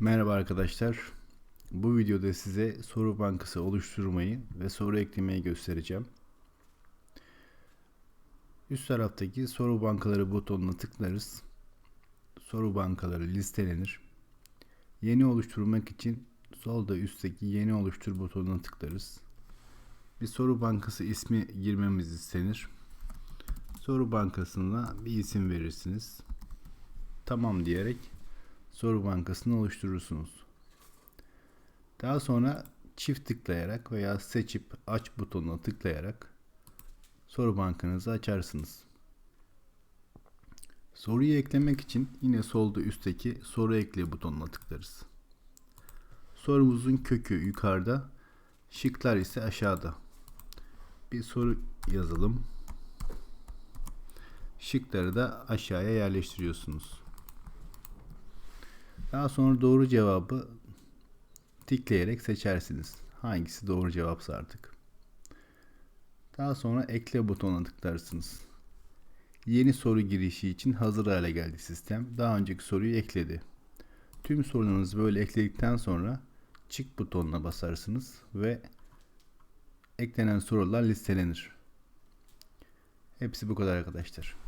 Merhaba arkadaşlar. Bu videoda size soru bankası oluşturmayı ve soru eklemeyi göstereceğim. Üst taraftaki soru bankaları butonuna tıklarız. Soru bankaları listelenir. Yeni oluşturmak için solda üstteki yeni oluştur butonuna tıklarız. Bir soru bankası ismi girmemiz istenir. Soru bankasına bir isim verirsiniz. Tamam diyerek soru bankasını oluşturursunuz. Daha sonra çift tıklayarak veya seçip aç butonuna tıklayarak soru bankanızı açarsınız. Soruyu eklemek için yine solda üstteki soru ekle butonuna tıklarız. Sorumuzun kökü yukarıda, şıklar ise aşağıda. Bir soru yazalım. Şıkları da aşağıya yerleştiriyorsunuz. Daha sonra doğru cevabı tıklayarak seçersiniz. Hangisi doğru cevapsa artık. Daha sonra ekle butonuna tıklarsınız. Yeni soru girişi için hazır hale geldi sistem. Daha önceki soruyu ekledi. Tüm sorularınızı böyle ekledikten sonra çık butonuna basarsınız ve eklenen sorular listelenir. Hepsi bu kadar arkadaşlar.